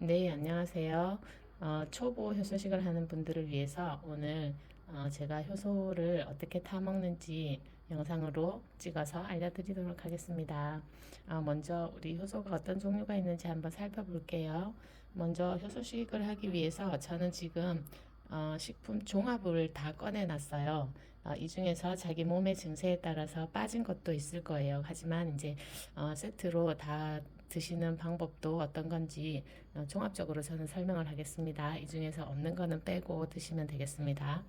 네, 안녕하세요. 어, 초보 효소식을 하는 분들을 위해서 오늘 어, 제가 효소를 어떻게 타먹는지 영상으로 찍어서 알려드리도록 하겠습니다. 어, 먼저 우리 효소가 어떤 종류가 있는지 한번 살펴볼게요. 먼저 효소식을 하기 위해서 저는 지금 어, 식품 종합을 다 꺼내놨어요. 어, 이 중에서 자기 몸의 증세에 따라서 빠진 것도 있을 거예요. 하지만 이제 어, 세트로 다 드시는 방법도 어떤 건지 어, 종합적으로 저는 설명을 하겠습니다. 이 중에서 없는 거는 빼고 드시면 되겠습니다.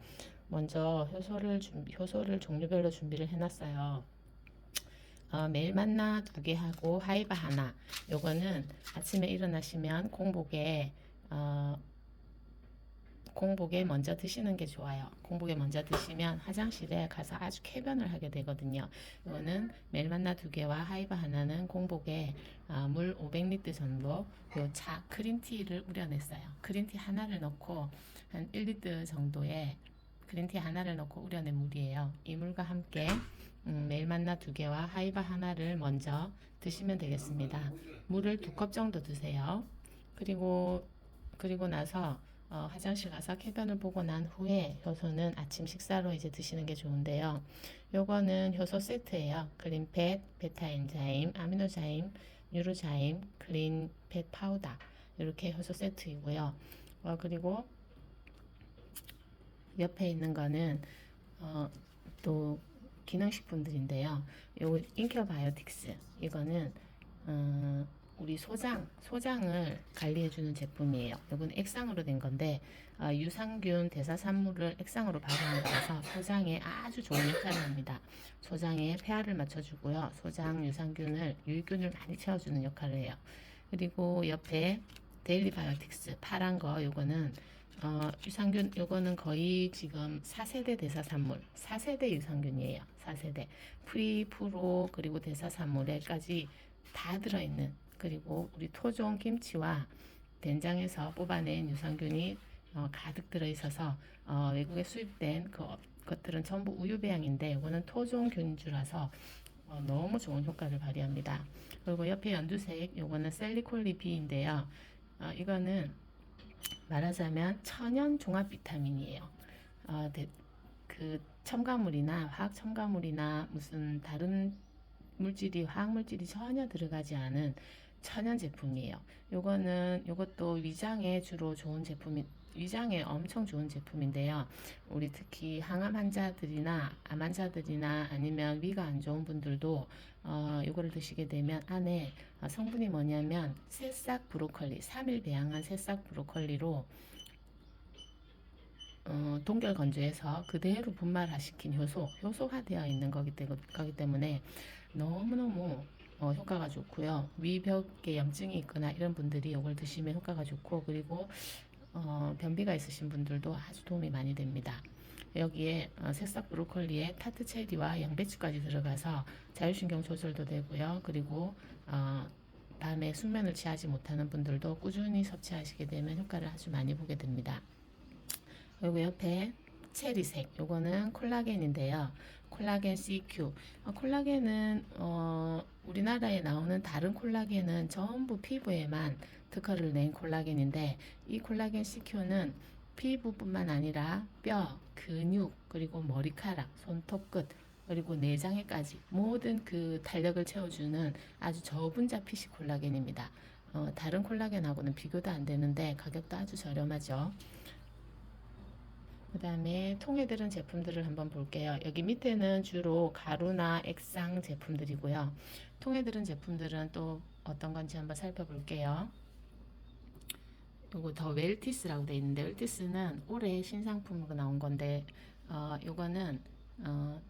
먼저 효소를 효소를 종류별로 준비를 해놨어요. 어, 매일 만나 두 개 하고 하이바 하나. 요거는 아침에 일어나시면 공복에 어, 공복에 먼저 드시는 게 좋아요. 공복에 먼저 드시면 화장실에 가서 아주 쾌변을 하게 되거든요. 이거는 매일 만나 두 개와 하이바 하나는 공복에 어, 물 500리터 정도 요차 크린티를 우려냈어요. 크린티 하나를 넣고 한 1리터 정도의 그린티 하나를 넣고 우려낸 물이에요. 이 물과 함께 음, 매일 만나 두 개와 하이바 하나를 먼저 드시면 되겠습니다. 물을 두 컵 정도 드세요. 그리고 그리고 나서 어, 화장실 가서 쾌변을 보고 난 후에 효소는 아침 식사로 이제 드시는 게 좋은데요. 요거는 효소 세트예요. 클린팻, 베타엔자임, 아미노자임, 유로자임, 클린팻 파우더 이렇게 효소 세트이고요. 어, 그리고 옆에 있는 거는 어, 또 기능식품들인데요. 요 인큐바이오틱스 이거는 어, 우리 소장 소장을 관리해주는 제품이에요. 이건 액상으로 된 건데 어, 유산균 대사산물을 액상으로 발효한 거라서 소장에 아주 좋은 역할을 합니다. 소장에 폐하를 맞춰주고요. 소장 유산균을 유익균을 많이 채워주는 역할을 해요. 그리고 옆에 데일리 바이오틱스 파란 거 요거는 어, 유산균 요거는 거의 지금 4세대 대사산물 4세대 유산균이에요 4세대 프리 프로 그리고 대사산물에까지 다 들어있는 그리고 우리 토종 김치와 된장에서 뽑아낸 유산균이 어, 가득 들어있어서 어, 외국에 수입된 그 것들은 전부 우유 배양인데 이거는 토종 균주라서 어, 너무 좋은 효과를 발휘합니다. 그리고 옆에 연두색 요거는 셀리콜리비인데요. 어, 이거는 말하자면 천연 종합 비타민이에요. 어, 대- 그 첨가물이나 화학 첨가물이나 무슨 다른 물질이 화학 물질이 전혀 들어가지 않은 천연 제품이에요. 요거는 요것도 위장에 주로 좋은 제품이 위장에 엄청 좋은 제품인데요. 우리 특히 항암 환자들이나 암 환자들이나 아니면 위가 안 좋은 분들도 어, 요거를 드시게 되면 안에 어, 성분이 뭐냐면 새싹 브로콜리, 3일 배양한 새싹 브로콜리로 어, 동결 건조해서 그대로 분말화시킨 효소, 효소화되어 있는 거기 때문에 너무너무 어, 효과가 좋고요. 위벽에 염증이 있거나 이런 분들이 이걸 드시면 효과가 좋고 그리고 어, 변비가 있으신 분들도 아주 도움이 많이 됩니다. 여기에 어, 새싹 브로콜리에 타트 체리와 양배추까지 들어가서 자율신경 조절도 되고요. 그리고 어, 밤에 숙면을 취하지 못하는 분들도 꾸준히 섭취하시게 되면 효과를 아주 많이 보게 됩니다. 그리고 옆에 체리색 요거는 콜라겐인데요. 콜라겐 CQ. 어, 콜라겐은 어, 우리나라에 나오는 다른 콜라겐은 전부 피부에만 특허를 낸 콜라겐인데 이 콜라겐 CQ는 피부뿐만 아니라 뼈, 근육, 그리고 머리카락, 손톱 끝, 그리고 내장에까지 모든 그 탄력을 채워주는 아주 저분자 PC 콜라겐입니다. 어, 다른 콜라겐하고는 비교도 안 되는데 가격도 아주 저렴하죠. 그 다음에 통에 들은 제품들을 한번 볼게요. 여기 밑에는 주로 가루나 액상 제품들이고요. 통에 들은 제품들은 또 어떤 건지 한번 살펴볼게요. 요거 더 웰티스라고 돼 있는데 웰티스는 올해 신상품으로 나온 건데 어 요거는 어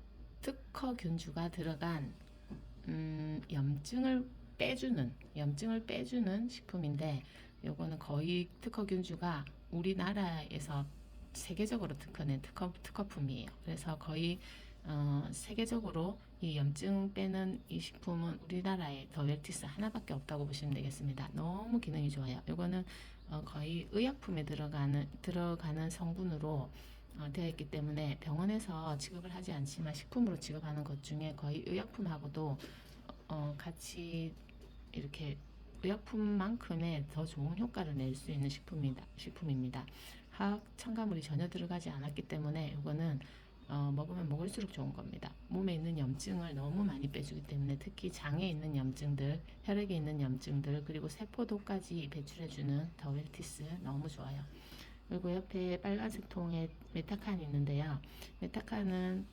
특허 균주가 들어간 음 염증을 빼주는 염증을 빼주는 식품인데 요거는 거의 특허 균주가 우리나라에서 세계적으로 특허낸 특허, 특허품이에요. 그래서 거의 어, 세계적으로 이 염증 빼는 이 식품은 우리나라에 더웰티스 하나밖에 없다고 보시면 되겠습니다. 너무 기능이 좋아요. 이거는 어, 거의 의약품에 들어가는 들어가는 성분으로 어, 되어 있기 때문에 병원에서 지급을 하지 않지만 식품으로 지급하는 것 중에 거의 의약품하고도 어, 같이 이렇게 의약품만큼의 더 좋은 효과를 낼 수 있는 식품이다. 식품입니다. 화학 첨가물이 전혀 들어가지 않았기 때문에 이거는 어, 먹으면 먹을수록 좋은 겁니다. 몸에 있는 염증을 너무 많이 빼주기 때문에 특히 장에 있는 염증들, 혈액에 있는 염증들, 그리고 세포도까지 배출해주는 더웰티스 너무 좋아요. 그리고 옆에 빨간색 통에 메타칸이 있는데요. 메타칸은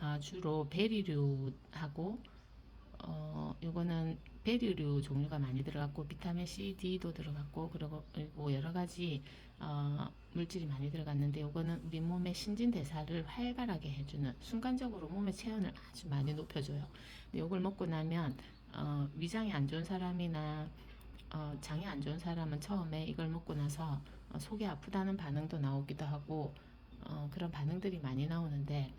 아, 주로 베리류하고 어, 이거는 베리류 종류가 많이 들어갔고 비타민 C, D도 들어갔고 그리고 그리고 여러 가지 어, 물질이 많이 들어갔는데 이거는 우리 몸의 신진대사를 활발하게 해주는 순간적으로 몸의 체온을 아주 많이 높여줘요. 이걸 먹고 나면 어, 위장이 안 좋은 사람이나 어, 장이 안 좋은 사람은 처음에 이걸 먹고 나서 어, 속이 아프다는 반응도 나오기도 하고 어, 그런 반응들이 많이 나오는데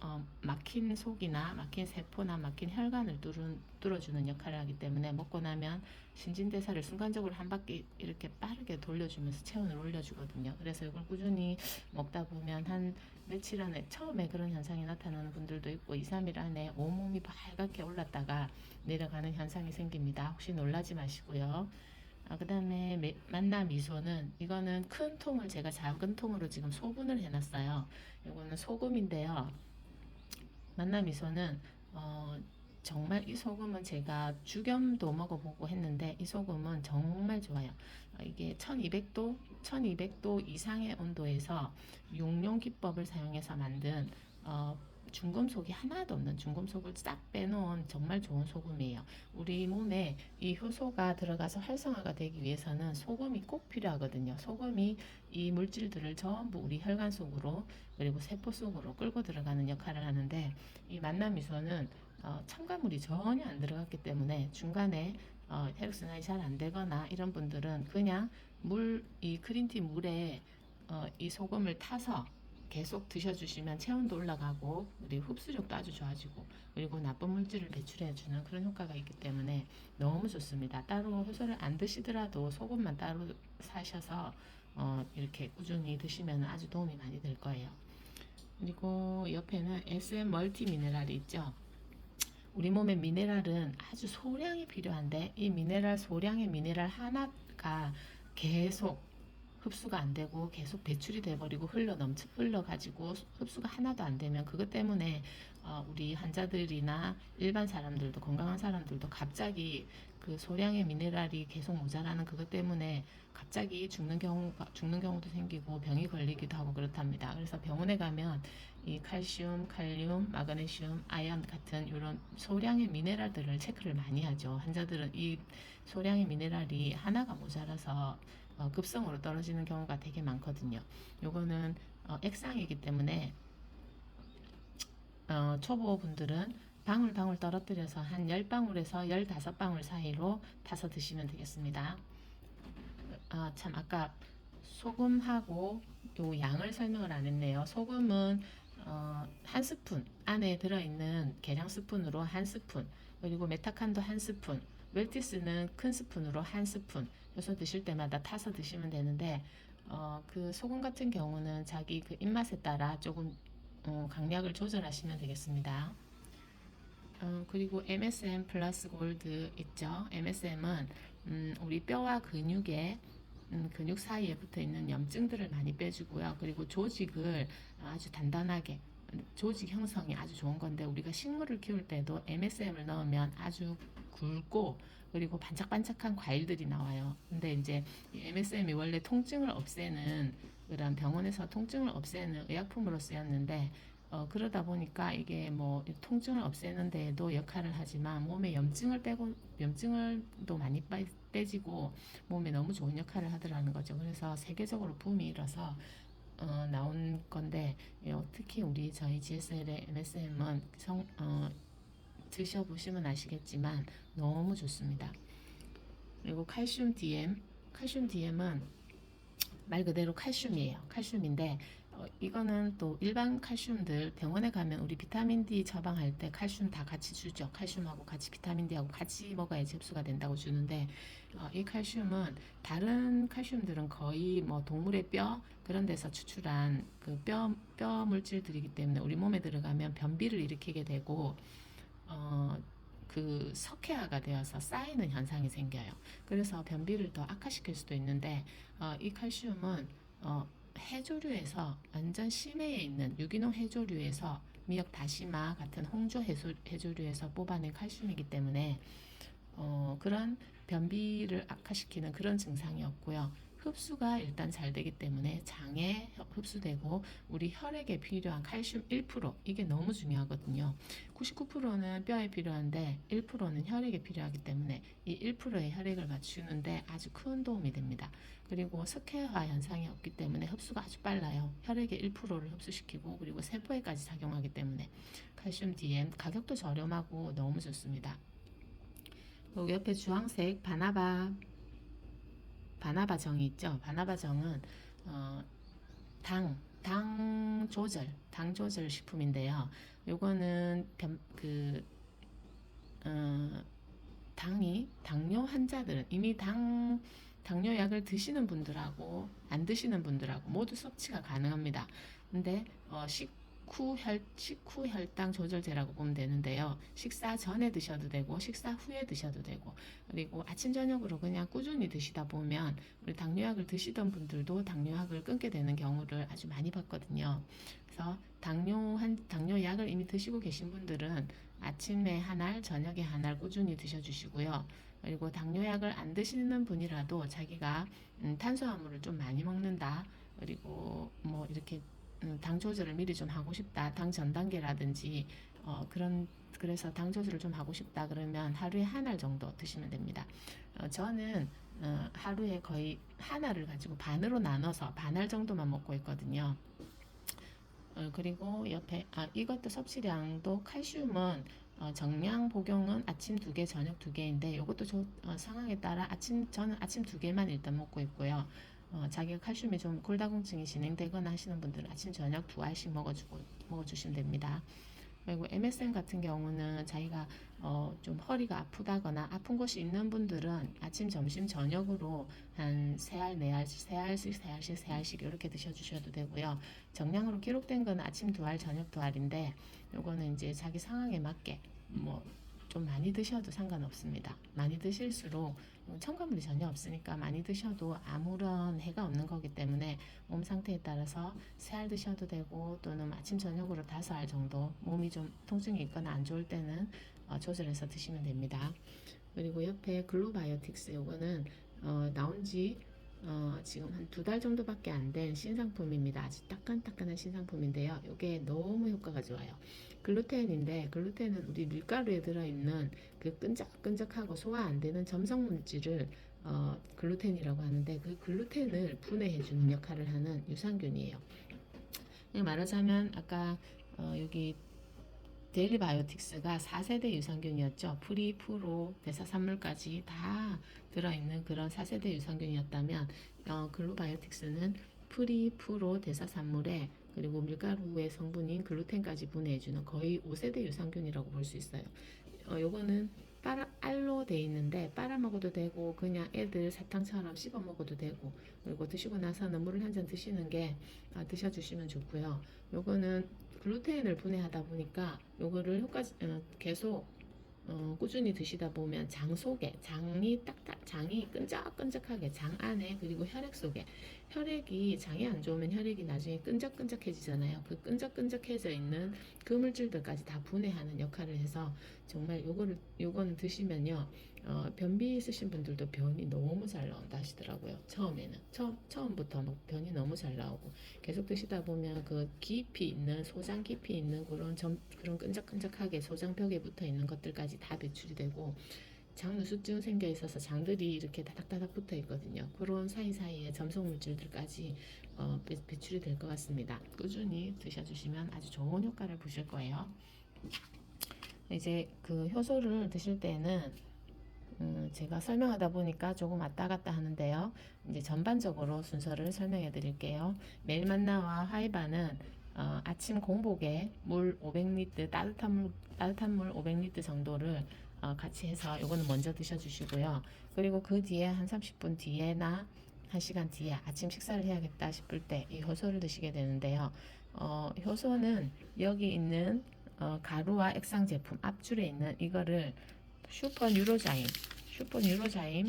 어, 막힌 속이나 막힌 세포나 막힌 혈관을 뚫은, 뚫어 주는 역할을 하기 때문에 먹고 나면 신진대사를 순간적으로 한 바퀴 이렇게 빠르게 돌려주면서 체온을 올려주거든요. 그래서 이걸 꾸준히 먹다 보면 한 며칠 안에 처음에 그런 현상이 나타나는 분들도 있고 2, 3일 안에 온몸이 빨갛게 올랐다가 내려가는 현상이 생깁니다. 혹시 놀라지 마시고요. 아, 그 다음에 만나 미소는 이거는 큰 통을 제가 작은 통으로 지금 소분을 해놨어요. 이거는 소금인데요. 만나 미소는 어, 정말 이 소금은 제가 죽염도 먹어보고 했는데 이 소금은 정말 좋아요. 어, 이게 1200도, 1200도 이상의 온도에서 육룡 기법을 사용해서 만든 어, 중금속이 하나도 없는 중금속을 싹 빼놓은 정말 좋은 소금이에요. 우리 몸에 이 효소가 들어가서 활성화가 되기 위해서는 소금이 꼭 필요하거든요. 소금이 이 물질들을 전부 우리 혈관 속으로 그리고 세포 속으로 끌고 들어가는 역할을 하는데 이 만나미소는 어, 첨가물이 전혀 안 들어갔기 때문에 중간에 어, 혈액순환이 잘 안 되거나 이런 분들은 그냥 물, 이 그린티 물에 어, 이 소금을 타서 계속 드셔주시면 체온도 올라가고 그리고 흡수력도 아주 좋아지고 그리고 나쁜 물질을 배출해주는 그런 효과가 있기 때문에 너무 좋습니다. 따로 효소를 안 드시더라도 소금만 따로 사셔서 어, 이렇게 꾸준히 드시면 아주 도움이 많이 될 거예요. 그리고 옆에는 SM 멀티 미네랄이 있죠. 우리 몸의 미네랄은 아주 소량이 필요한데 이 미네랄 소량의 미네랄 하나가 계속 흡수가 안 되고 계속 배출이 돼 버리고 흘러 넘쳐 흘러 가지고 흡수가 하나도 안 되면 그것 때문에 어, 우리 환자들이나 일반 사람들도 건강한 사람들도 갑자기 그 소량의 미네랄이 계속 모자라는 그것 때문에 갑자기 죽는 경우가 죽는 경우도 생기고 병이 걸리기도 하고 그렇답니다. 그래서 병원에 가면 이 칼슘, 칼륨, 마그네슘, 아연 같은 이런 소량의 미네랄들을 체크를 많이 하죠. 환자들은 이 소량의 미네랄이 하나가 모자라서 어, 급성으로 떨어지는 경우가 되게 많거든요. 요거는 어, 액상이기 때문에 어, 초보분들은 방울방울 떨어뜨려서 한 10방울에서 15방울 사이로 타서 드시면 되겠습니다. 아, 참 아까 소금하고 요 양을 설명을 안 했네요. 소금은 어, 한 스푼 안에 들어있는 계량 스푼으로 한 스푼 그리고 메타칸도 한 스푼 웰티스는 큰 스푼으로 한 스푼 요소 드실 때마다 타서 드시면 되는데 어, 그 소금 같은 경우는 자기 그 입맛에 따라 조금 어, 강약을 조절하시면 되겠습니다. 어, 그리고 MSM 플러스 골드 있죠. MSM은 음, 우리 뼈와 근육에 음, 근육 사이에 붙어 있는 염증들을 많이 빼주고요. 그리고 조직을 아주 단단하게 조직 형성이 아주 좋은 건데 우리가 식물을 키울 때도 MSM을 넣으면 아주 굵고 그리고 반짝반짝한 과일들이 나와요. 근데 이제 이 MSM이 원래 통증을 없애는 그런 병원에서 통증을 없애는 의약품으로 쓰였는데 어, 그러다 보니까 이게 뭐 통증을 없애는 데에도 역할을 하지만 몸에 염증을 빼고 염증을 또 많이 빼, 빼지고 몸에 너무 좋은 역할을 하더라는 거죠. 그래서 세계적으로 붐이 일어서 어, 나온 건데 어, 특히 우리 저희 GSL의 MSM은 성, 어, 드셔보시면 아시겠지만 너무 좋습니다. 그리고 칼슘 DM, 칼슘 DM은 말 그대로 칼슘이에요. 칼슘인데 어, 이거는 또 일반 칼슘들 병원에 가면 우리 비타민 D 처방할 때 칼슘 다 같이 주죠. 칼슘하고 같이 비타민 D하고 같이 먹어야지 흡수가 된다고 주는데 어, 이 칼슘은 다른 칼슘들은 거의 뭐 동물의 뼈 그런 데서 추출한 그 뼈 뼈 물질들이기 때문에 우리 몸에 들어가면 변비를 일으키게 되고 어, 그 석회화가 되어서 쌓이는 현상이 생겨요. 그래서 변비를 더 악화시킬 수도 있는데 어, 이 칼슘은 어, 해조류에서 완전 심해에 있는 유기농 해조류에서 미역 다시마 같은 홍조 해조, 해조류에서 뽑아낸 칼슘이기 때문에 어, 그런 변비를 악화시키는 그런 증상이 없고요. 흡수가 일단 잘 되기 때문에 장에 흡수되고 우리 혈액에 필요한 칼슘 1% 이게 너무 중요하거든요. 99%는 뼈에 필요한데 1%는 혈액에 필요하기 때문에 이 1%의 혈액을 맞추는데 아주 큰 도움이 됩니다. 그리고 석회화 현상이 없기 때문에 흡수가 아주 빨라요. 혈액의 1%를 흡수시키고 그리고 세포에까지 작용하기 때문에 칼슘 DM 가격도 저렴하고 너무 좋습니다. 여기 옆에 주황색 바나바 바나바 정이 있죠. 바나바 정은 어, 당, 당 조절, 당 조절 식품인데요. 요거는 변, 그 어, 당이 당뇨 환자들은 이미 당 당뇨 약을 드시는 분들하고 안 드시는 분들하고 모두 섭취가 가능합니다. 근데 어, 식후 혈 식후 혈당 조절제라고 보면 되는데요. 식사 전에 드셔도 되고 식사 후에 드셔도 되고 그리고 아침 저녁으로 그냥 꾸준히 드시다 보면 우리 당뇨약을 드시던 분들도 당뇨약을 끊게 되는 경우를 아주 많이 봤거든요. 그래서 당뇨 한 당뇨약을 이미 드시고 계신 분들은 아침에 한 알, 저녁에 한 알 꾸준히 드셔주시고요. 그리고 당뇨약을 안 드시는 분이라도 자기가 음, 탄수화물을 좀 많이 먹는다. 그리고 뭐 이렇게 음, 당 조절을 미리 좀 하고 싶다. 당 전 단계라든지 어, 그런 그래서 당 조절을 좀 하고 싶다 그러면 하루에 한 알 정도 드시면 됩니다. 어, 저는 어, 하루에 거의 한 알을 가지고 반으로 나눠서 반 알 정도만 먹고 있거든요. 어, 그리고 옆에 아, 이것도 섭취량도 칼슘은 어, 정량 복용은 아침 두 개, 저녁 두 개인데 이것도 저, 어, 상황에 따라 아침 저는 아침 두 개만 일단 먹고 있고요. 어, 자기가 칼슘이 좀 골다공증이 진행되거나 하시는 분들은 아침 저녁 두 알씩 먹어주고 먹어주시면 됩니다. 그리고 MSM 같은 경우는 자기가 어, 좀 허리가 아프다거나 아픈 곳이 있는 분들은 아침, 점심, 저녁으로 한 세 알, 네 알씩, 세 알씩, 세 알씩, 세 알씩 이렇게 드셔주셔도 되고요. 정량으로 기록된 건 아침 두 알, 저녁 두 알인데 요거는 이제 자기 상황에 맞게 뭐 좀 많이 드셔도 상관없습니다. 많이 드실수록 첨가물이 전혀 없으니까 많이 드셔도 아무런 해가 없는 거기 때문에 몸 상태에 따라서 세 알 드셔도 되고 또는 아침 저녁으로 다섯 알 정도 몸이 좀 통증이 있거나 안 좋을 때는 어, 조절해서 드시면 됩니다. 그리고 옆에 글로바이오틱스 요거는 어, 나온 지 어, 지금 한 두 달 정도밖에 안 된 신상품입니다. 아주 따끈따끈한 신상품인데요. 이게 너무 효과가 좋아요. 글루텐인데 글루텐은 우리 밀가루에 들어있는 그 끈적끈적하고 소화 안 되는 점성 물질을 어, 글루텐이라고 하는데 그 글루텐을 분해해주는 역할을 하는 유산균이에요. 말하자면 아까 어, 여기 데일리 바이오틱스가 4세대 유산균이었죠. 프리, 프로, 대사산물까지 다 들어있는 그런 4세대 유산균이었다면 어, 글로바이오틱스는 프리, 프로, 대사산물에 그리고 밀가루의 성분인 글루텐까지 분해해주는 거의 5세대 유산균이라고 볼 수 있어요. 어, 요거는 빨아, 알로 돼 있는데 빨아 먹어도 되고 그냥 애들 사탕처럼 씹어 먹어도 되고 그리고 드시고 나서는 물을 한 잔 드시는 게 아, 드셔주시면 좋고요. 요거는 글루텐을 분해하다 보니까 요거를 효과 어, 계속 어, 꾸준히 드시다 보면 장 속에 장이 딱딱 장이 끈적끈적하게 장 안에 그리고 혈액 속에 혈액이 장이 안 좋으면 혈액이 나중에 끈적끈적해지잖아요. 그 끈적끈적해져 있는 그 물질들까지 다 분해하는 역할을 해서 정말 요거를 요거는 드시면요. 어, 변비 있으신 분들도 변이 너무 잘 나온다 하시더라고요. 처음에는 처음 처음부터 막 변이 너무 잘 나오고 계속 드시다 보면 그 깊이 있는 소장 깊이 있는 그런 점 그런 끈적끈적하게 소장벽에 붙어 있는 것들까지 다 배출이 되고 장누수증 생겨 있어서 장들이 이렇게 다닥다닥 붙어 있거든요. 그런 사이사이에 점성 물질들까지 어, 배, 배출이 될 것 같습니다. 꾸준히 드셔주시면 아주 좋은 효과를 보실 거예요. 이제 그 효소를 드실 때는 음, 제가 설명하다 보니까 조금 왔다 갔다 하는데요. 이제 전반적으로 순서를 설명해 드릴게요. 멜만나와 하이바는 어, 아침 공복에 물 500리터 따뜻한 물 따뜻한 물 500리터 정도를 어, 같이 해서 요거는 먼저 드셔 주시고요. 그리고 그 뒤에 한 30분 뒤에나 1시간 뒤에 아침 식사를 해야겠다 싶을 때 이 효소를 드시게 되는데요. 어, 효소는 여기 있는 어, 가루와 액상 제품 앞줄에 있는 이거를 슈퍼 뉴로자임, 슈퍼 뉴로자임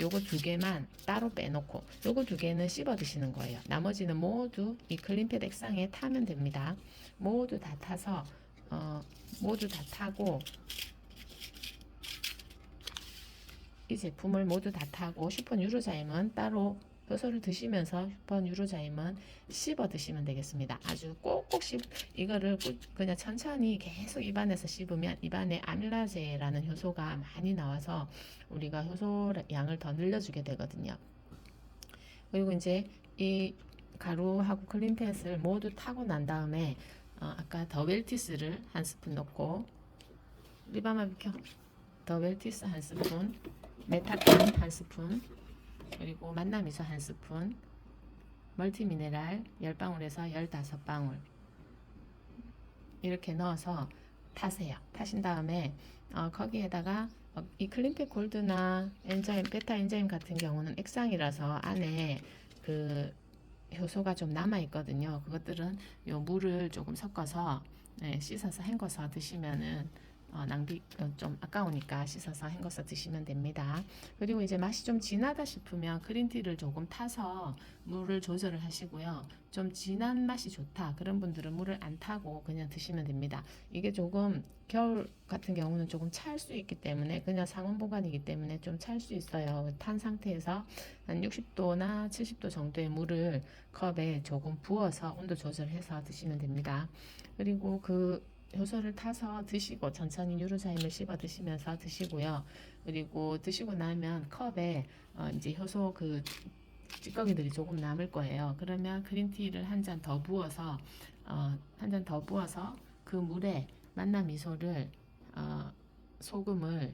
요거 두 개만 따로 빼놓고 요거 두 개는 씹어 드시는 거예요. 나머지는 모두 이 클린팻 액상에 타면 됩니다. 모두 다 타서 어, 모두 다 타고 이 제품을 모두 다 타고 슈퍼 뉴로자임은 따로 효소를 드시면서 슈퍼 뉴로자임은 씹어 드시면 되겠습니다. 아주 꼭꼭 씹 이거를 꾸- 그냥 천천히 계속 입안에서 씹으면 입안에 아밀라제라는 효소가 많이 나와서 우리가 효소 양을 더 늘려주게 되거든요. 그리고 이제 이 가루하고 클린팻을 모두 타고 난 다음에 어, 아까 더 웰티스를 한 스푼 넣고 리바마 비켜 더 웰티스 한 스푼 메타칸 한 스푼 그리고 만나미소 한 스푼 멀티미네랄 10방울에서 15방울 이렇게 넣어서 타세요. 타신 다음에 어, 거기에다가 어, 이 클린팩 골드나 엔자임, 베타 엔자임 같은 경우는 액상이라서 안에 그 효소가 좀 남아 있거든요. 그것들은 요 물을 조금 섞어서 네, 씻어서 헹궈서 드시면은 어, 낭비 어, 좀 아까우니까 씻어서 헹궈서 드시면 됩니다. 그리고 이제 맛이 좀 진하다 싶으면 그린티를 조금 타서 물을 조절을 하시고요. 좀 진한 맛이 좋다 그런 분들은 물을 안 타고 그냥 드시면 됩니다. 이게 조금 겨울 같은 경우는 조금 찰 수 있기 때문에 그냥 상온 보관이기 때문에 좀 찰 수 있어요. 탄 상태에서 한 60도나 70도 정도의 물을 컵에 조금 부어서 온도 조절해서 드시면 됩니다. 그리고 그 효소를 타서 드시고 천천히 유로자임을 씹어 드시면서 드시고요. 그리고 드시고 나면 컵에 어 이제 효소 그 찌꺼기들이 조금 남을 거예요. 그러면 그린티를 한 잔 더 부어서 어 한 잔 더 부어서 그 물에 만나 미소를 어 소금을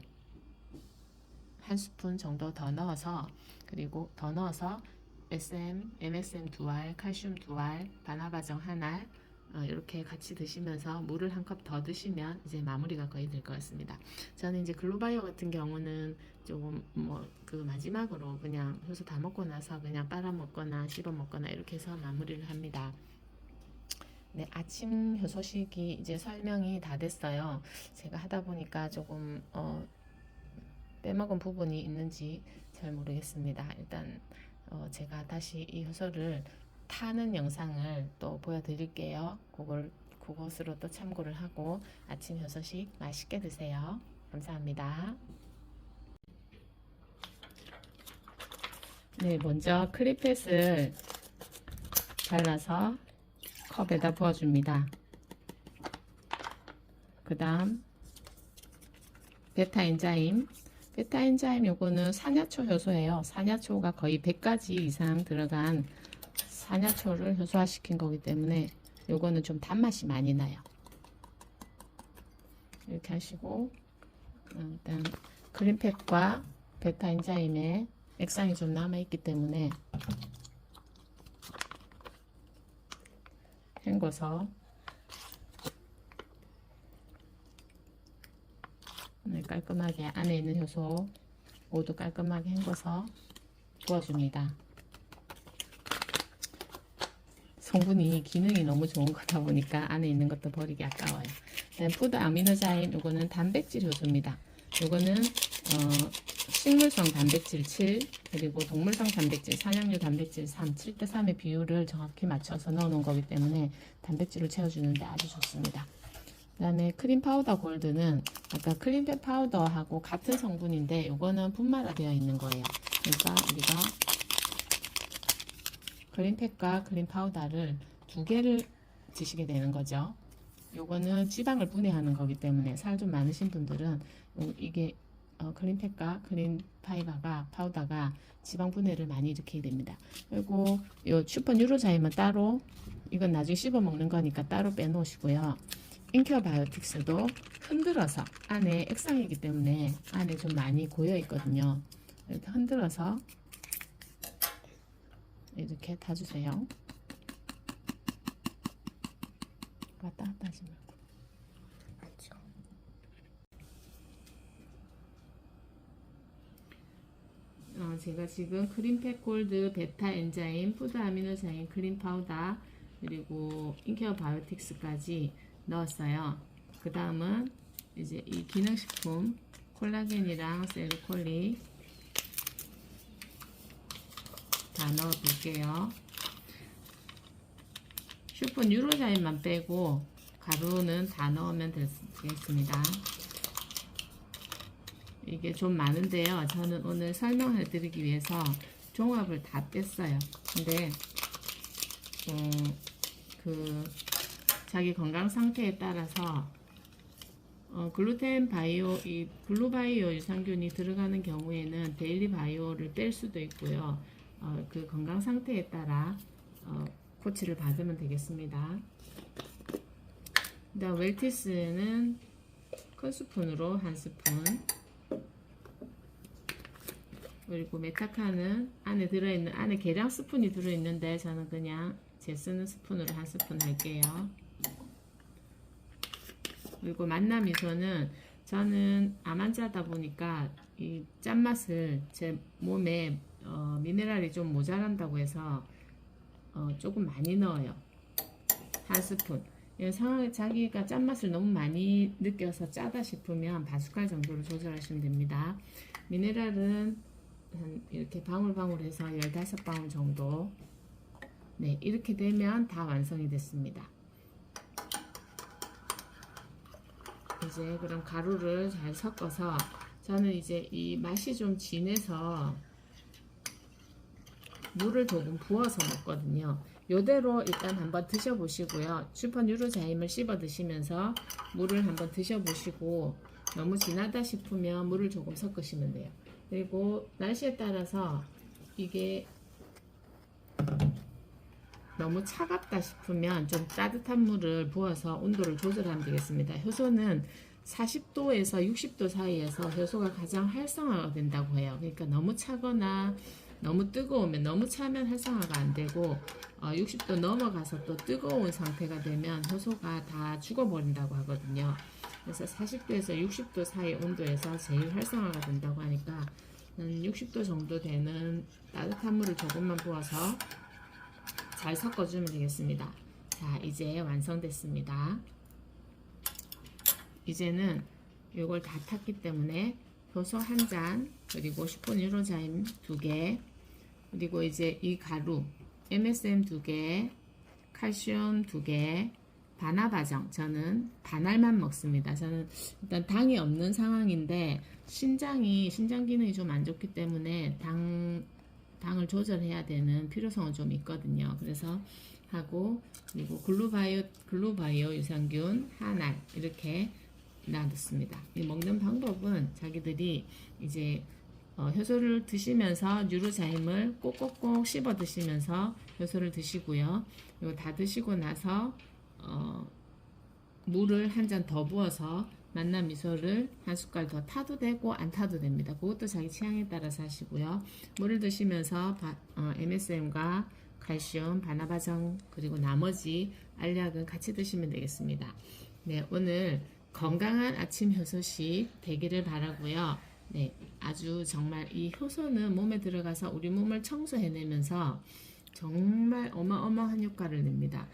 한 스푼 정도 더 넣어서 그리고 더 넣어서 SM, MSM 두 알, 칼슘 두 알, 바나바정 한 알, 어, 이렇게 같이 드시면서 물을 한 컵 더 드시면 이제 마무리가 거의 될 것 같습니다. 저는 이제 글로바이오 같은 경우는 조금 뭐 그 마지막으로 그냥 효소 다 먹고 나서 그냥 빨아 먹거나 씹어 먹거나 이렇게 해서 마무리를 합니다. 네, 아침 효소식이 이제 설명이 다 됐어요. 제가 하다 보니까 조금 어, 빼먹은 부분이 있는지 잘 모르겠습니다. 일단 어, 제가 다시 이 효소를 타는 영상을 또 보여드릴게요. 그걸 그것으로 또 참고를 하고 아침 효소식 맛있게 드세요. 감사합니다. 네, 먼저 크리펫을 잘라서 컵에다 부어줍니다. 그 다음 베타 엔자임 베타 엔자임 요거는 산야초 효소예요. 산야초가 거의 100가지 이상 들어간 산야초를 효소화시킨 거기 때문에 요거는 좀 단맛이 많이 나요. 이렇게 하시고 어, 일단 그린팩과 베타 엔자임에 액상이 좀 남아있기 때문에 헹궈서 네, 깔끔하게 안에 있는 효소 모두 깔끔하게 헹궈서 부어줍니다. 성분이 기능이 너무 좋은 거다 보니까 안에 있는 것도 버리기 아까워요. 그다음 푸드 아미노자인 요거는 단백질 효소입니다. 요거는 어, 식물성 단백질 7 그리고 동물성 단백질 사냥류 단백질 3 7대 3의 비율을 정확히 맞춰서 넣어 놓은 거기 때문에 단백질을 채워주는데 아주 좋습니다. 그 다음에 크림 파우더 골드는 아까 클린팩 파우더하고 같은 성분인데 요거는 분말화 되어 있는 거예요. 그러니까 우리가 클린팩과 클린 파우더를 두 개를 드시게 되는 거죠. 요거는 지방을 분해하는 거기 때문에 살 좀 많으신 분들은 요- 이게 어, 클린팩과 클린 파이버가 파우더가 지방 분해를 많이 일으키게 됩니다. 그리고 요 슈퍼 뉴로자임은 따로 이건 나중에 씹어 먹는 거니까 따로 빼놓으시고요. 인큐어 바이오틱스도 흔들어서 안에 액상이기 때문에 안에 좀 많이 고여 있거든요. 이렇게 흔들어서 이렇게 타주세요. 왔다 갔다 하지 말고. 어, 제가 지금 크림팩 골드, 베타 엔자임, 푸드 아미노자임, 크림 파우더, 그리고 인케어 바이오틱스까지 넣었어요. 그 다음은 이제 이 기능식품 콜라겐이랑 셀루콜릭 다 넣어둘게요. 슈퍼 유로자인만 빼고 가루는 다 넣으면 되겠습니다. 이게 좀 많은데요. 저는 오늘 설명해 드리기 위해서 종합을 다 뺐어요. 근데 음, 그 자기 건강 상태에 따라서 어, 글루텐 바이오 이 글루바이오 유산균이 들어가는 경우에는 데일리 바이오를 뺄 수도 있고요. 어, 그 건강 상태에 따라 어, 코치를 받으면 되겠습니다. 그다음 웰티스는 큰 스푼으로 한 스푼 그리고 메타카는 안에 들어있는 안에 계량 스푼이 들어있는데 저는 그냥 제 쓰는 스푼으로 한 스푼 할게요. 그리고 만나미소는 저는 암환자다 보니까 이 짠맛을 제 몸에 어, 미네랄이 좀 모자란다고 해서 어, 조금 많이 넣어요. 한 스푼. 이 상황에 자기가 짠맛을 너무 많이 느껴서 짜다 싶으면 반 숟갈 정도로 조절하시면 됩니다. 미네랄은 한 이렇게 방울방울해서 15방울 정도 네 이렇게 되면 다 완성이 됐습니다. 이제 그럼 가루를 잘 섞어서 저는 이제 이 맛이 좀 진해서 물을 조금 부어서 먹거든요. 요대로 일단 한번 드셔보시고요. 슈퍼 뉴로자임을 씹어 드시면서 물을 한번 드셔보시고 너무 진하다 싶으면 물을 조금 섞으시면 돼요. 그리고 날씨에 따라서 이게 너무 차갑다 싶으면 좀 따뜻한 물을 부어서 온도를 조절하면 되겠습니다. 효소는 40도에서 60도 사이에서 효소가 가장 활성화가 된다고 해요. 그러니까 너무 차거나 너무 뜨거우면 너무 차면 활성화가 안 되고 어, 60도 넘어가서 또 뜨거운 상태가 되면 효소가 다 죽어버린다고 하거든요. 그래서 40도에서 60도 사이 온도에서 제일 활성화가 된다고 하니까 한 60도 정도 되는 따뜻한 물을 조금만 부어서 잘 섞어주면 되겠습니다. 자, 이제 완성됐습니다. 이제는 이걸 다 탔기 때문에 효소 한 잔, 그리고 슈퍼뉴로자임 두 개, 그리고 이제 이 가루, MSM 두 개, 칼슘 두 개, 바나바정 저는 반알만 먹습니다. 저는 일단 당이 없는 상황인데 신장이 신장 기능이 좀 안 좋기 때문에 당 당을 조절해야 되는 필요성은 좀 있거든요. 그래서 하고 그리고 글루바이오 글루바이오 유산균 한 알 이렇게 놔뒀습니다. 이 먹는 방법은 자기들이 이제 어, 효소를 드시면서 뉴로자임을 꼭꼭꼭 씹어 드시면서 효소를 드시고요. 이거 다 드시고 나서 어, 물을 한 잔 더 부어서 만남 미소를 한 숟갈 더 타도 되고 안 타도 됩니다. 그것도 자기 취향에 따라서 하시고요. 물을 드시면서 바, 어, MSM과 칼슘, 바나바정 그리고 나머지 알약은 같이 드시면 되겠습니다. 네, 오늘 건강한 아침 효소식 되기를 바라고요. 네, 아주 정말 이 효소는 몸에 들어가서 우리 몸을 청소해내면서 정말 어마어마한 효과를 냅니다.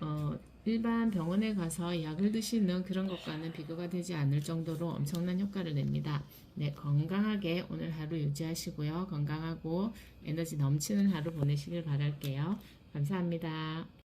어, 일반 병원에 가서 약을 드시는 그런 것과는 비교가 되지 않을 정도로 엄청난 효과를 냅니다. 네, 건강하게 오늘 하루 유지하시고요. 건강하고 에너지 넘치는 하루 보내시길 바랄게요. 감사합니다.